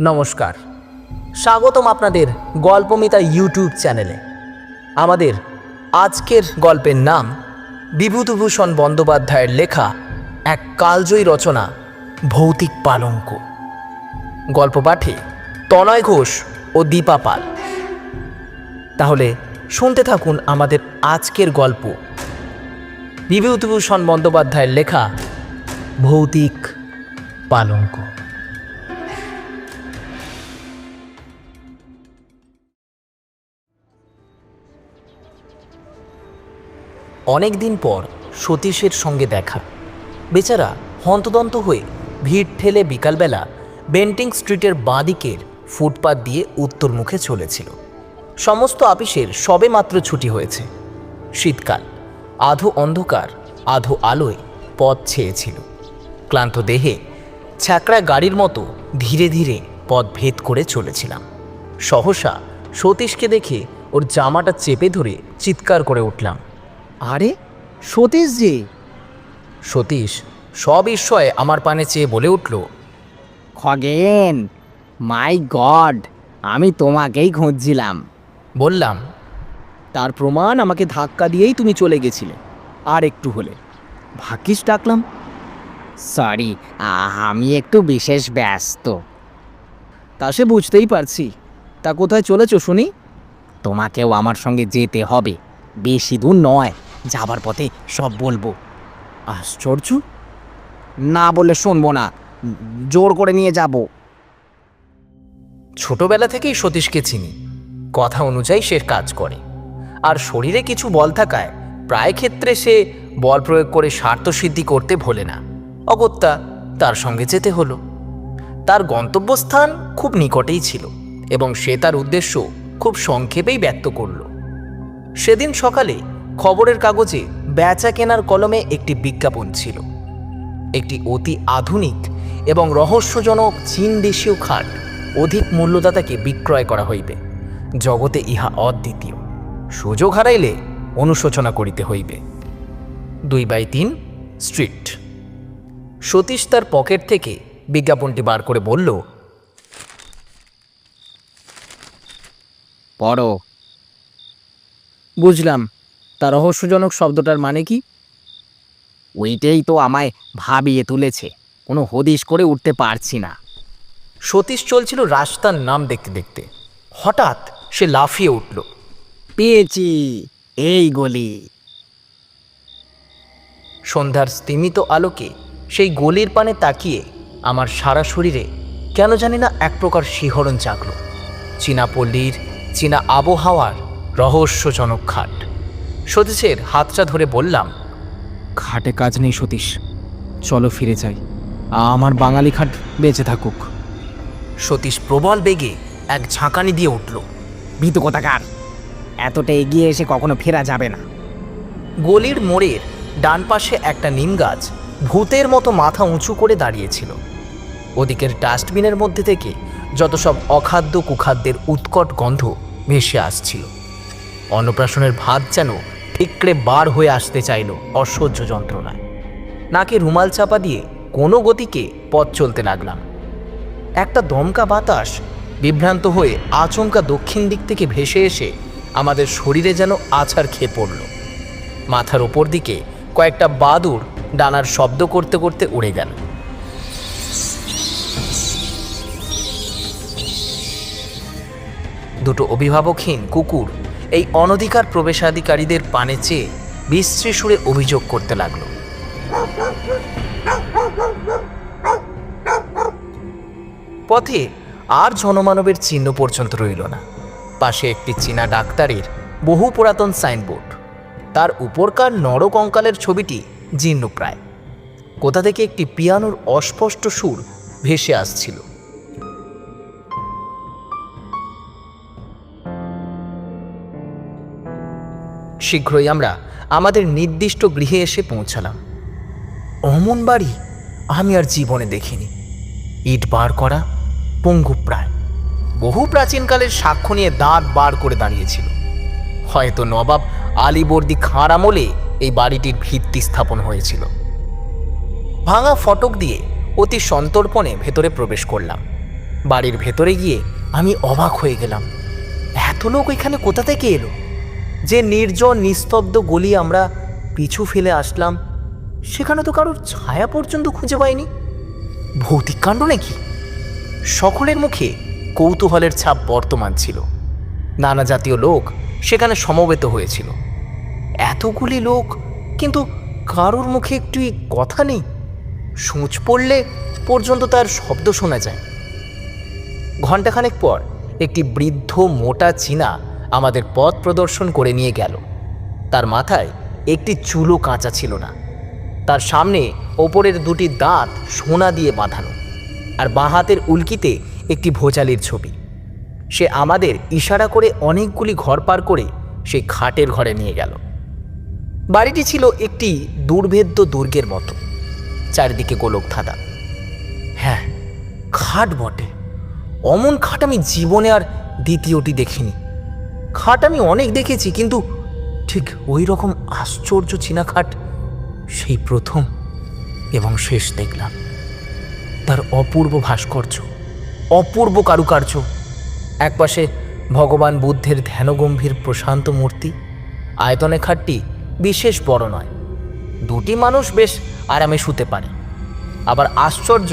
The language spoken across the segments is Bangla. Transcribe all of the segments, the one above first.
নমস্কার। স্বাগতম আপনাদের গল্পমিতা ইউটিউব চ্যানেলে। আমাদের আজকের গল্পের নাম বিভূতিভূষণ বন্দ্যোপাধ্যায়ের লেখা এক কালজয়ী রচনা, ভৌতিক পালঙ্ক। গল্প পাঠে তনয় ঘোষ ও দীপা পাল। তাহলে শুনতে থাকুন আমাদের আজকের গল্প। বিভূতিভূষণ বন্দ্যোপাধ্যায়ের লেখা, ভৌতিক পালঙ্ক। অনেক দিন পর সতীশের সঙ্গে দেখা। বেচারা হন্তদন্ত হয়ে ভিড় ঠেলে বিকালবেলা বেন্টিং স্ট্রিটের বাঁদিকের ফুটপাত দিয়ে উত্তর মুখে চলেছিল। সমস্ত আপিসের সবে মাত্র ছুটি হয়েছে। শীতকাল, আধো অন্ধকার, আধো আলোয় পথ ছেয়েছিল। ক্লান্ত দেহে ছ্যাকড়া গাড়ির মতো ধীরে ধীরে পথ ভেদ করে চলেছিলাম। সহসা সতীশকে দেখে ওর জামাটা চেপে ধরে চিৎকার করে উঠলাম। আরে সতীশ জি সতীশ সবিস্ময়ে আমার পানে চেয়ে বলে উঠল খগেন মাই গড আমি তোমাকেই খুঁজছিলাম। বললাম তার প্রমাণ আমাকে ধাক্কা দিয়েই তুমি চলে গেছিলে। আর একটু হলে। ভাগ্যিস ডাকলাম। সরি আমি একটু বিশেষ ব্যস্ত। তা সে বুঝতেই পারছি। তা কোথায় চলেছো শুনি? তোমাকেও আমার সঙ্গে যেতে হবে। বেশি দূর নয়। যাবার পথে সব বলব। আশ্চর্য? না বলে শুনব না। জোর করে নিয়ে যাব। ছোটবেলা থেকেই সতীশকে চিনি। কথা অনুযায়ী সে কাজ করে। আর শরীরে কিছু বল থাকায় প্রায় ক্ষেত্রে সে বল প্রয়োগ করে স্বার্থসিদ্ধি করতে ভোলে না। অগত্যা তার সঙ্গে যেতে হলো। তার গন্তব্যস্থান খুব নিকটেই ছিল এবং সে তার উদ্দেশ্য খুব সংক্ষেপেই ব্যক্ত করল। সেদিন সকালে খবরের কাগজে বেচা কেনার কলমে একটি বিজ্ঞাপন ছিল। একটি অতি আধুনিক এবং রহস্যজনক চীন দেশীয় খাট অধিক মূল্যদাতাকে বিক্রয় করা হইবে। জগতে ইহা অদ্বিতীয়। সুযোগ হারাইলে অনুশোচনা করিতে হইবে। দুই বাই তিন স্ট্রিট। সতীশ তার পকেট থেকে বিজ্ঞাপনটি বার করে বলল পড়ো। বুঝলাম। তা রহস্যজনক শব্দটার মানে কি? ওইটাই তো আমায় ভাবিয়ে তুলেছে। কোনো হদিশ করে উঠতে পারছি না। সতীশ চলছিল রাস্তার নাম দেখতে দেখতে। হঠাৎ সে লাফিয়ে উঠল। পেয়েছি এই গলি। সন্ধ্যার স্তিমিত আলোকে সেই গলির পানে তাকিয়ে আমার সারা শরীরে কেন জানি না এক প্রকার শিহরণ জাগল। চীনা পল্লীর চীনা আবহাওয়ার রহস্যজনক খাট। সতীশের হাতটা ধরে বললাম খাটে কাজ নেই সতীশ চলো ফিরে যাই। আমার বাঙালি খাট বেঁচে থাকুক। সতীশ প্রবল বেগে এক ঝাঁকানি দিয়ে উঠল ভীত কথাকার? এতটা এগিয়ে এসে কখনো ফেরা যাবে না। গলির মোড়ের ডান পাশে একটা নিম গাছ ভূতের মতো মাথা উঁচু করে দাঁড়িয়েছিল। ওদিকের ডাস্টবিনের মধ্যে থেকে যত সব অখাদ্য কুখাদ্যের উৎকট গন্ধ ভেসে আসছিল। অন্নপ্রাশনের ভাত যেন ঠিকরে বার হয়ে আসতে চাইল অসহ্য যন্ত্রণায়। নাকে রুমাল চাপা দিয়ে কোনো গতিকে পথ চলতে লাগলাম। একটা দমকা বাতাস বিভ্রান্ত হয়ে আচমকা দক্ষিণ দিক থেকে ভেসে এসে আমাদের শরীরে যেন আছাড় খেয়ে পড়ল। মাথার ওপর দিকে কয়েকটা বাদুর ডানার শব্দ করতে করতে উড়ে গেল। দুটো অভিভাবকহীন কুকুর এই অনধিকার প্রবেশাধিকারীদের পানে চেয়ে বিশ্রী সুরে অভিযোগ করতে লাগল। পথে আর জনমানবের চিহ্ন পর্যন্ত রইল না। পাশে একটি চীনা ডাক্তারের বহু পুরাতন সাইনবোর্ড। তার উপরকার নরকঙ্কালের ছবিটি জীর্ণপ্রায়। কোথা থেকে একটি পিয়ানোর অস্পষ্ট সুর ভেসে আসছিল। শীঘ্রই আমরা আমাদের নির্দিষ্ট গৃহে এসে পৌঁছালাম। অমন বাড়ি আমি আর জীবনে দেখিনি। ইট বার করা পঙ্গু প্রায়। বহু প্রাচীনকালের সাক্ষ্য নিয়ে দাঁত বার করে দাঁড়িয়েছিল। হয়তো নবাব আলীবর্দী খাঁর আমলে এই বাড়িটির ভিত্তি স্থাপন হয়েছিল। ভাঙা ফটক দিয়ে অতি সন্তর্পণে ভেতরে প্রবেশ করলাম। বাড়ির ভেতরে গিয়ে আমি অবাক হয়ে গেলাম। এত লোক এখানে কোথা থেকে এলো? যে নির্জন, নিস্তব্ধ গলি আমরা পিছু ফেলে আসলাম, সেখানে তো কারোর ছায়া পর্যন্ত খুঁজে পাইনি। ভৌতিক কাণ্ড নাকি? সকলের মুখে কৌতূহলের ছাপ বর্তমান ছিল। নানা জাতীয় লোক সেখানে সমবেত হয়েছিল। এতগুলি লোক, কিন্তু কারোর মুখে একটু কথা নেই। সূচ পড়লে পর্যন্ত তার শব্দ শোনা যায়। ঘণ্টাখানেক পর একটি বৃদ্ধ মোটা চীনা আমাদের পথ প্রদর্শন করে নিয়ে গেল। তার মাথায় একটি চুলও কাঁচা ছিল না। তার সামনে ওপরের দুটি দাঁত সোনা দিয়ে বাঁধানো আর বাঁ হাতের উল্কিতে একটি ভোজালির ছবি। সে আমাদের ইশারা করে অনেকগুলি ঘর পার করে সেই খাটের ঘরে নিয়ে গেল। বাড়িটি ছিল একটি দুর্ভেদ্য দুর্গের মতো, চারিদিকে গোলক ধাঁধা। হ্যাঁ খাট বটে। অমন খাট আমি জীবনে আর দ্বিতীয়টি দেখিনি। খাট আমি অনেক দেখেছি, কিন্তু ঠিক ওই রকম আশ্চর্য চীনা খাট সেই প্রথম এবং শেষ দেখলাম। তার অপূর্ব ভাস্কর্য, অপূর্ব কারুকার্য একপাশে ভগবান বুদ্ধের ধ্যানগম্ভীর প্রশান্ত মূর্তি, আয়তনে খাটটি বিশেষ বড় নয়, দুটি মানুষ বেশ আরামে শুতে পারে। আবার আশ্চর্য,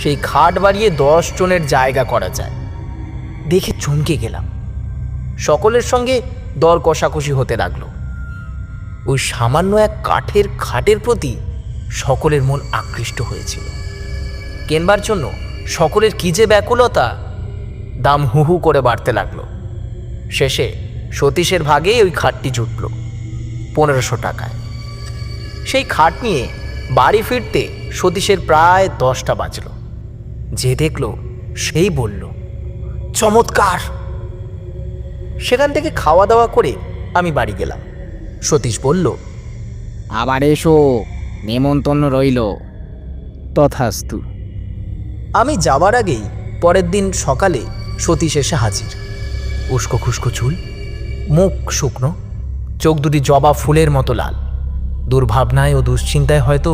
সেই খাট বাড়িয়ে দশ জনের জায়গা করা যায়। দেখে চমকে গেলাম। সকলের সঙ্গে দর কষাকষি হতে লাগল। ওই সামান্য এক কাঠের খাটের প্রতি সকলের মন আকৃষ্ট হয়েছিল। কেনবার জন্য সকলের কী যে ব্যাকুলতা, দাম হু হু করে বাড়তে লাগল। শেষে সতীশের ভাগেই ওই খাটটি জুটল পনেরোশো টাকায়। সেই খাট নিয়ে বাড়ি ফিরতে সতীশের প্রায় দশটা বাজল। যে দেখল সেই বলল, চমৎকার! সেখান থেকে খাওয়া দাওয়া করে আমি বাড়ি গেলাম। সতীশ বলল আবার এসো নেমন্তন্ন রইল। তথাস্তু। আমি যাবার আগেই পরের দিন সকালে সতীশ এসে হাজির। উস্কো খুস্কো চুল মুখ শুকনো চোখ দুটি জবা ফুলের মতো লাল। দুর্ভাবনায় ও দুশ্চিন্তায় হয়তো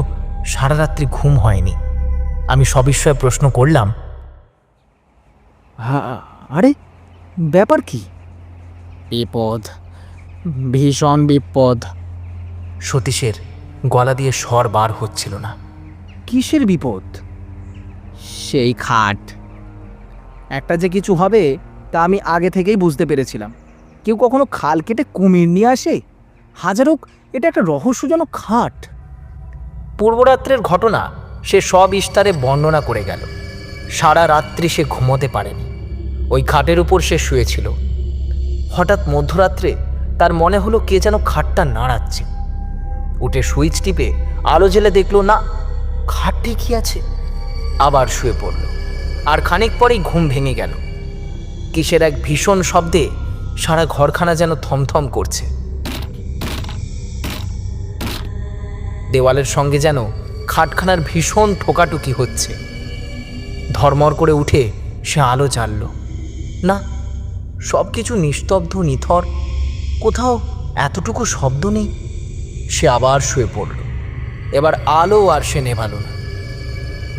সারা রাত্রি ঘুম হয়নি। আমি সবিস্ময়ে প্রশ্ন করলাম আরে ব্যাপার কি? বিপদ ভীষণ বিপদ। সতীশের গলা দিয়ে স্বর বার হচ্ছিল না। কিসের বিপদ? সেই খাট। একটা যে কিছু হবে তা আমি আগে থেকেই বুঝতে পেরেছিলাম। কেউ কখনো খাল কেটে কুমির নিয়ে আসে? হাজারোক এটা একটা রহস্যজনক খাট। পূর্বরাত্রের ঘটনা সে সব ইস্তারে বর্ণনা করে গেল। সারা রাত্রি সে ঘুমোতে পারেনি। ওই খাটের উপর সে শুয়েছিল। হঠাৎ মধ্যরাত্রে তার মনে হলো কে যেন খাটটা নাড়াচ্ছে। উঠে সুইচ টিপে আলো জেলে দেখল, না খাট ঠিকই আছে? আবার শুয়ে পড়ল। আর খানিক পরেই ঘুম ভেঙে গেল। কিসের এক ভীষণ শব্দে সারা ঘরখানা যেন থমথম করছে। দেওয়ালের সঙ্গে যেন খাটখানার ভীষণ ঠোকাটুকি হচ্ছে। ধর্মর করে উঠে সে আলো জ্বালল। না সব কিছু নিস্তব্ধ, নিথর। কোথাও এতটুকু শব্দ নেই। সে আবার শুয়ে পড়ল। এবার আলো আর সে নেভালো না।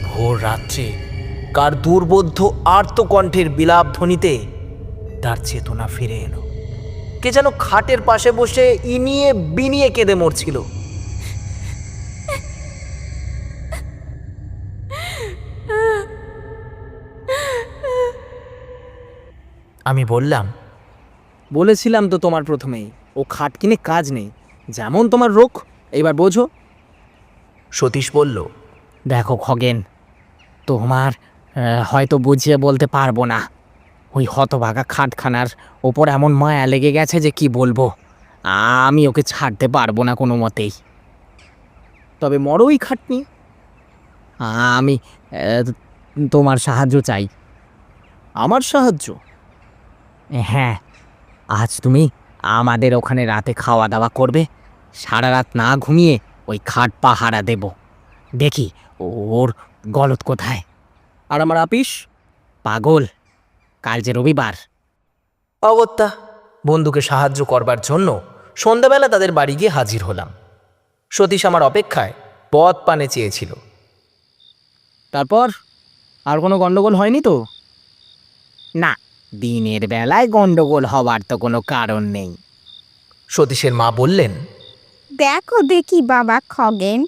ভোর রাত্রে কার দুর্বোধ্য আর্তকণ্ঠের বিলাপ ধ্বনিতে তার চেতনা ফিরে এলো। কে যেন খাটের পাশে বসে ইনিয়ে বিনিয়ে কেঁদে মরছিল। আমি বললাম বলেছিলাম তো তোমার প্রথমেই ও খাট কিনে কাজ নেই। যেমন তোমার রোগ এবার বোঝো। সতীশ বলল দেখো খগেন তোমার আহ, হয়তো বুঝিয়ে বলতে পারব না। ওই হতভাগা খাটখানার ওপর এমন মায়া লেগে গেছে যে কি বলব? আমি ওকে ছাড়তে পারব না কোনো মতেই। তবে মরো ওই খাট নিয়ে আমি আহ, তোমার সাহায্য চাই। আমার সাহায্য? হ্যাঁ আজ তুমি আমাদের ওখানে রাতে খাওয়া দাওয়া করবে সারা রাত না ঘুমিয়ে ওই খাট পাহারা দেব। দেখি ওর গলত কোথায়। আর আমার আপিস? পাগল কাল যে রবিবার। অগত্যা বন্ধুকে সাহায্য করবার জন্য সন্ধ্যাবেলা তাদের বাড়ি গিয়ে হাজির হলাম। সতীশ আমার অপেক্ষায় পথ পানে চেয়েছিল। তারপর আর কোনো গন্ডগোল হয়নি তো? না দিনের বেলায় গন্ডগোল হবার তো কোনো কারণ নেই। সতীশের মা বললেন দেখো দেখি বাবা খগেন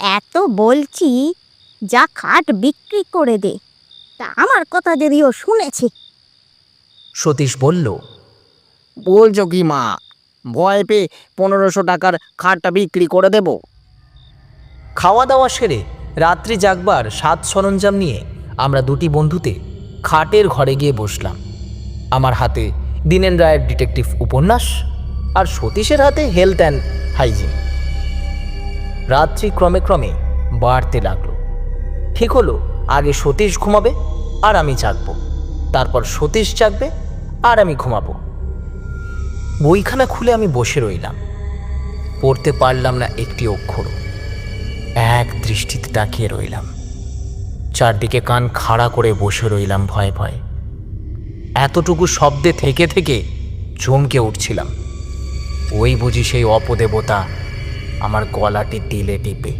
এত বলছি যা খাট বিক্রি করে দে তা আমার কথা যদিও শুনেছি। সতীশ বলল বলছো কি মা ভয় পেয়ে পনেরোশো টাকার খাটটা বিক্রি করে দেব? খাওয়া দাওয়া সেরে রাত্রি জাগবার সাত সরঞ্জাম নিয়ে আমরা দুটি বন্ধুতে খাটের ঘরে গিয়ে বসলাম। আমার হাতে দীনেন রায়ের ডিটেকটিভ উপন্যাস আর সতীশের হাতে হেলথ অ্যান্ড হাইজিন। রাত্রি ক্রমে ক্রমে বাড়তে লাগল। ঠিক হলো, আগে সতীশ ঘুমাবে আর আমি জাগবো। তারপর সতীশ জাগবে আর আমি ঘুমাবো। বইখানা খুলে আমি বসে রইলাম। পড়তে পারলাম না একটি অক্ষরও এক দৃষ্টিতে তাকিয়ে রইলাম। চারদিকে কান খাড়া করে বসে রইলাম ভয়ে ভয়ে। এতটুকু শব্দে থেকে থেকে চমকে উঠছিলাম। ওই বুঝি সেই অপদেবতা আমার গলাটি দিলে টিপে।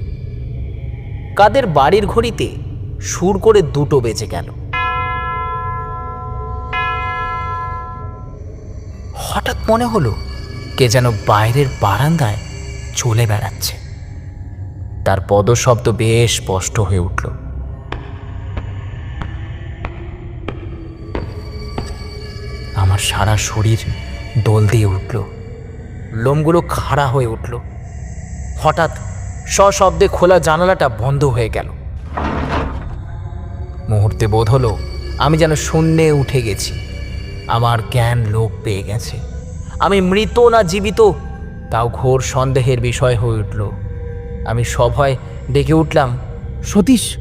কাদের বাড়ির ঘড়িতে সুর করে দুটো বেজে গেল। হঠাৎ মনে হলো কে যেন বাইরের বারান্দায় চলে বেড়াচ্ছে। তার পদশব্দ বেশ স্পষ্ট হয়ে উঠল। আমার সারা শরীর দোল দিয়ে উঠল। লোমগুলো খাড়া হয়ে উঠল। হঠাৎ সশব্দে খোলা জানালাটা বন্ধ হয়ে গেল। মুহূর্তে বোধ হলো আমি যেন শূন্যে উঠে গেছি। আমার জ্ঞান লোপ পেয়ে গেছে। আমি মৃত না জীবিত, তাও ঘোর সন্দেহের বিষয় হয়ে উঠল। আমি সভয় ডেকে উঠলাম, সতীশ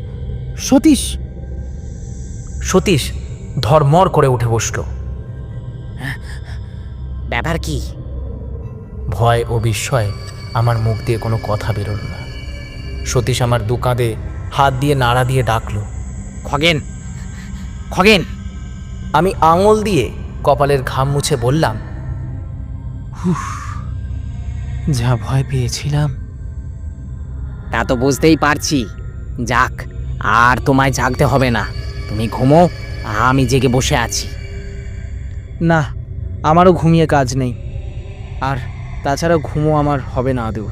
সতীশ। সতীশ ধর্মর করে উঠে বসল। ব্যাপার কি? ভয় ও বিস্ময়ে আমার মুখ দিয়ে কোনো কথা বেরোল না। সতীশ আমার দু কাঁধে হাত দিয়ে নাড়া দিয়ে ডাকলো খগেন খগেন! আমি আঙুল দিয়ে কপালের ঘাম মুছে বললাম "হুফ, যা ভয় পেয়েছিলাম। তা তো বুঝতেই পারছি। যাক আর তোমায় জাগতে হবে না। তুমি ঘুমো আমি জেগে বসে আছি। না আমারও ঘুমিয়ে কাজ নেই। আর তাছাড়া ঘুমও আমার হবে না আদৌ।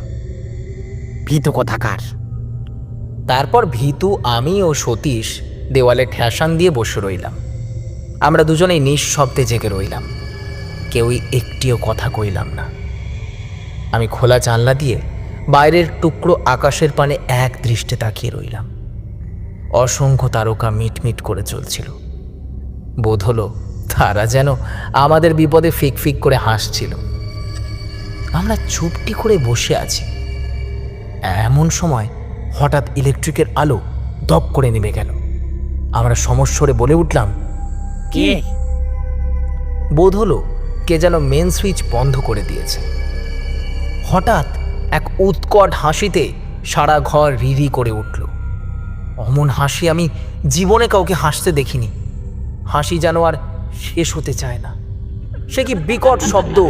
ভীত কথাকার? তারপর ভীতু, আমি ও সতীশ দেওয়ালে ঠ্যাসান দিয়ে বসে রইলাম। আমরা দুজনেই নিঃশব্দে জেগে রইলাম। কেউই একটিও কথা কইলাম না। আমি খোলা জানলা দিয়ে বাইরের টুকরো আকাশের পানে এক দৃষ্টে তাকিয়ে রইলাম। অসংখ্য তারকা মিটমিট করে চলছিল। বোধ হলো তারা যেন আমাদের বিপদে ফিক ফিক করে হাসছিল। আমরা চুপটি করে বসে আছি। এমন সময় হঠাৎ ইলেকট্রিকের আলো দপ করে নেমে গেল। আমরা সমস্বরে বলে উঠলাম কে? বোধ হলো কে যেন মেন সুইচ বন্ধ করে দিয়েছে। হঠাৎ এক উৎকট হাসিতে সারা ঘর রিরি করে উঠল। অমন হাসি আমি জীবনে কাউকে হাসতে দেখিনি। হাসি যেন আর শেষ হতে চায় না। সে কি বিকট শব্দ?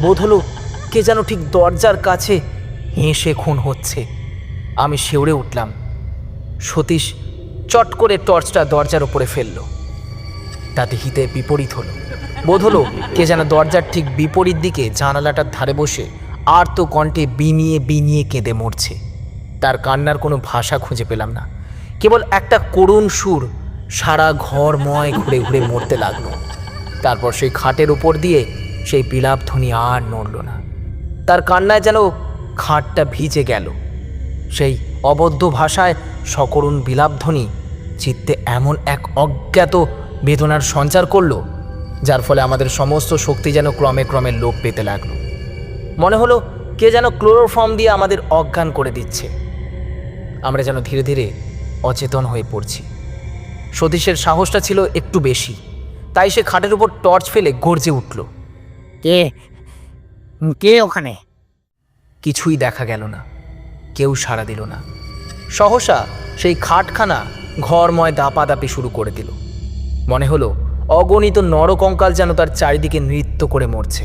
বোধ হলো কে যেন ঠিক দরজার কাছে হেসে খুন হচ্ছে। আমি শিউরে উঠলাম। সতীশ চট করে টর্চটা দরজার উপরে ফেলল। তাতে হিতে বিপরীত হলো। বোধ হলো কে যেন দরজার ঠিক বিপরীত দিকে জানালাটার ধারে বসে আর তো কণ্ঠে বিনিয়ে বিনিয়ে কেঁদে মরছে। তার কান্নার কোনো ভাষা খুঁজে পেলাম না। কেবল একটা করুণ সুর সারা ঘরময় ঘুরে ঘুরে মরতে লাগল। তারপর সেই খাটের উপর দিয়ে সেই বিলাপ ধ্বনি আর নড়ল না। তার কান্নায় যেন খাটটা ভিজে গেল। সেই অবদ্ধ ভাষায় সকরুণ বিলাপধ্বনি চিত্তে এমন এক অজ্ঞাত বেদনার সঞ্চার করল যার ফলে আমাদের সমস্ত শক্তি যেন ক্রমে ক্রমে লোপ পেতে লাগল। মনে হলো কে যেন ক্লোরোফর্ম দিয়ে আমাদের অজ্ঞান করে দিচ্ছে। আমরা যেন ধীরে ধীরে অচেতন হয়ে পড়ছি। সতীশের সাহসটা ছিল একটু বেশি। তাই সে খাটের উপর টর্চ ফেলে গর্জে উঠল। কে? কে ওখানে? কিছুই দেখা গেল না। কেউ সাড়া দিল না। সহসা সেই খাটখানা ঘরময় দাপাদাপি শুরু করে দিল। মনে হলো অগণিত নরকঙ্কাল যেন তার চারিদিকে নৃত্য করে মরছে।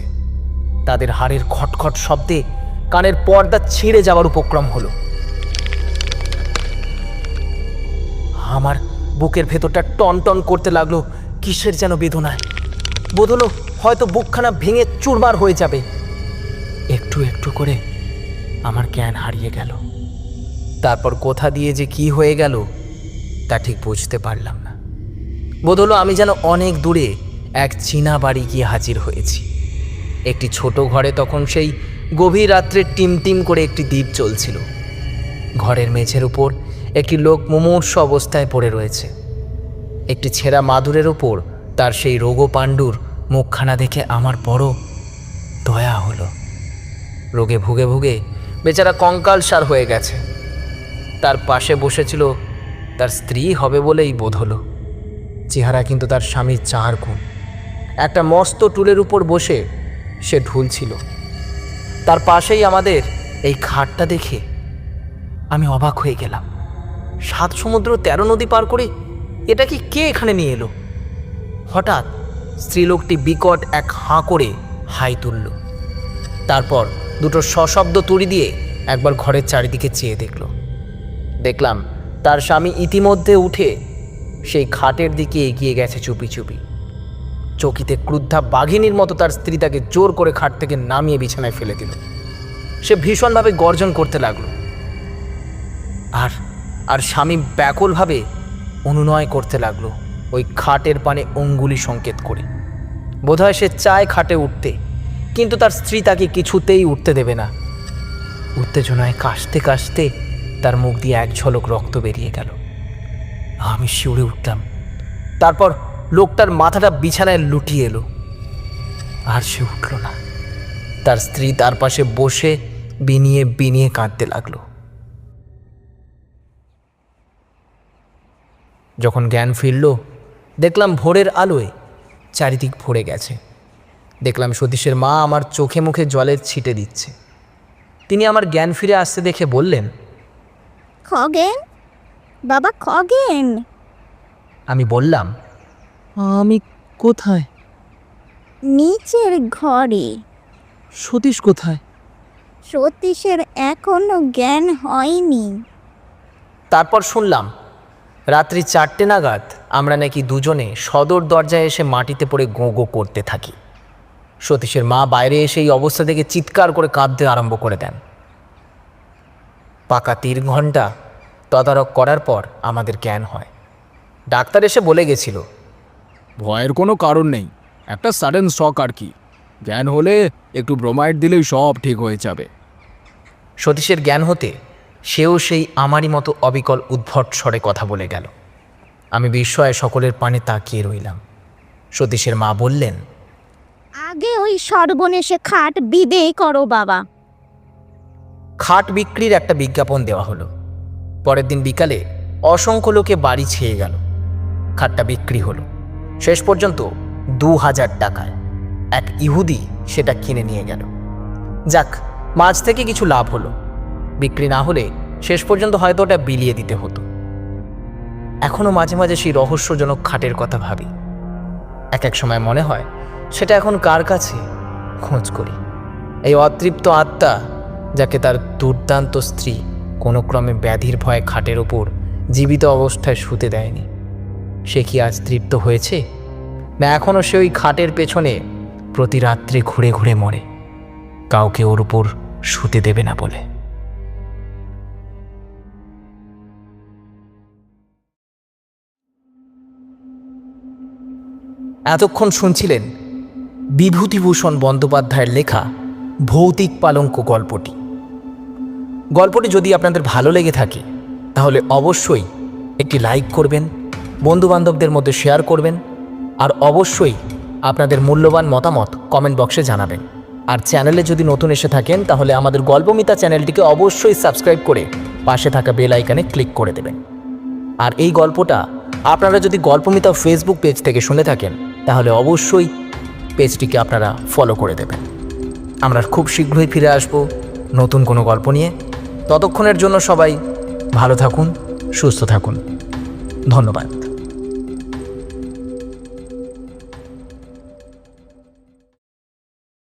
তাদের হাড়ের খটখট শব্দে কানের পর্দা ছিঁড়ে যাওয়ার উপক্রম হলো। আমার বুকের ভেতরটা টন টন করতে লাগল, কিসের যেন বেদনায়। বোধ হলো হয়তো বুকখানা ভেঙে চুরমার হয়ে যাবে। একটু একটু করে আমার জ্ঞান হারিয়ে গেল। তারপর কোথা দিয়ে যে কি হয়ে গেল, তা ঠিক বুঝতে পারলাম বোধ হলো আমি যেন অনেক দূরে এক চীনা বাড়ি গিয়ে হাজির হয়েছি। একটি ছোট ঘরে তখন সেই গভীর রাত্রে টিম টিম করে একটি দ্বীপ চলছিল। ঘরের মেঝের উপর একটি লোক মুমূর্ষ অবস্থায় পড়ে রয়েছে। একটি ছেঁড়া মাদুরের ওপর তার সেই রোগো পাণ্ডুর মুখখানা দেখে আমার বড় দয়া হলো। রোগে ভুগে ভুগে বেচারা কঙ্কাল সার হয়ে গেছে। তার পাশে বসেছিল, তার স্ত্রী হবে বলেই বোধ হলো। চেহারা কিন্তু তার স্বামীর চার গুণ। একটা মস্ত টুলের উপর বসে সে ঢুলছিল। তার পাশেই আমাদের এই খাটটা দেখে আমি অবাক হয়ে গেলাম। সাত সমুদ্র, তেরো নদী পার করে এটা কি কে এখানে নিয়ে এলো? হঠাৎ স্ত্রীলোকটি বিকট এক হাঁ করে হাই তুলল। তারপর দুটো সশব্দ তুড়ি দিয়ে একবার ঘরের চারিদিকে চেয়ে দেখল। দেখলাম তার স্বামী ইতিমধ্যে উঠে সেই খাটের দিকে এগিয়ে গেছে চুপি চুপি। চকিতে ক্রুদ্ধা বাঘিনীর মতো তার স্ত্রী তাকে জোর করে খাট থেকে নামিয়ে বিছানায় ফেলে দিল। সে ভীষণভাবে গর্জন করতে লাগল। আর আর স্বামী ব্যাকুলভাবে অনুনয় করতে লাগল ওই খাটের পানে অঙ্গুলি সংকেত করে। বোধহয় সে চায় খাটে উঠতে, কিন্তু তার স্ত্রী তাকে কিছুতেই উঠতে দেবে না। উত্তেজনায় কাশতে কাশতে তার মুখ দিয়ে এক ঝলক রক্ত বেরিয়ে গেল। আমি শিউরে উঠলাম। তারপর লোকটার মাথাটা বিছানায় লুটিয়ে এলো। আর সে উঠল না। তার স্ত্রী তার পাশে বসে বিনিয়ে বিনিয়ে কাঁদতে লাগল। যখন জ্ঞান ফিরল, দেখলাম ভোরের আলোয় চারিদিক ভরে গেছে। দেখলাম সতীশের মা আমার চোখে মুখে জলের ছিটে দিচ্ছে। তিনি আমার জ্ঞান ফিরে আসতে দেখে বললেন, খগেন বাবা খগেন আমি বললাম। আমি কোথায়? নিচের ঘরে। সতীশ কোথায়? সতীশের এখনও জ্ঞান হয়নি। তারপর শুনলাম রাত্রি চারটে নাগাদ আমরা নাকি দুজনে সদর দরজায় এসে মাটিতে পড়ে গো গো করতে থাকি। সতীশের মা বাইরে এসে এই অবস্থা থেকে চিৎকার করে কাঁদতে আরম্ভ করে দেন। পাকা তিন ঘণ্টা তদারক করার পর আমাদের জ্ঞান হয়। ডাক্তার এসে বলে গেছিল ভয়ের কোনো কারণ নেই। একটা সাডেন শক আর কি। জ্ঞান হলে একটু ব্রোমাইড দিলেই সব ঠিক হয়ে যাবে। সতীশের জ্ঞান হতে সেও সেই আমারই মতো অবিকল উদ্ভট স্বরে কথা বলে গেল। আমি বিস্ময়ে সকলের পানে তাকিয়ে রইলাম। সতীশের মা বললেন আগে ওই সর্বনেশে খাট বিদেয় করো বাবা। খাট বিক্রির একটা বিজ্ঞাপন দেওয়া হলো। পরের দিন বিকালে অসংখ্য লোকে বাড়ি ছেয়ে গেল। খাটটা বিক্রি হলো। শেষ পর্যন্ত দু হাজার টাকায় এক ইহুদি সেটা কিনে নিয়ে গেল। যাক, মাঝ থেকে কিছু লাভ হলো। বিক্রি না হলে শেষ পর্যন্ত হয়তো ওটা বিলিয়ে দিতে হতো। এখনও মাঝে মাঝে সেই রহস্যজনক খাটের কথা ভাবি। এক এক সময় মনে হয় সেটা এখন কার কাছে? খোঁজ করি। এই অতৃপ্ত আত্মা যাকে তার দুর্দান্ত স্ত্রী কোনো ক্রমে ব্যাধির ভয়ে খাটের ওপর জীবিত অবস্থায় শুতে দেয়নি। সে কি আজ তৃপ্ত হয়েছে? না এখনও সে ওই খাটের পেছনে প্রতি রাত্রে ঘুরে ঘুরে মরে। কাউকে ওর উপর শুতে দেবে না বলে। এতক্ষণ শুনছিলেন বিভূতিভূষণ বন্দ্যোপাধ্যায়ের লেখা ভৌতিক পালঙ্ক গল্পটি। গল্পটি যদি আপনাদের ভালো লেগে থাকে, তাহলে অবশ্যই একটি লাইক করবেন, বন্ধুবান্ধবদের মধ্যে শেয়ার করবেন, আর অবশ্যই আপনাদের মূল্যবান মতামত কমেন্ট বক্সে জানাবেন। আর চ্যানেলে যদি নতুন এসে থাকেন, তাহলে আমাদের গল্পমিতা চ্যানেলটিকে অবশ্যই সাবস্ক্রাইব করে পাশে থাকা বেল আইকনে ক্লিক করে দেবেন। আর এই গল্পটা আপনারা যদি গল্পমিতা ফেসবুক পেজ থেকে শুনে থাকেন, তাহলে অবশ্যই পেজটিকে আপনারা ফলো করে দেবেন। আমরা খুব শীঘ্রই ফিরে আসব নতুন কোনো গল্প নিয়ে। ততক্ষণের জন্য সবাই ভালো থাকুন সুস্থ থাকুন। ধন্যবাদ।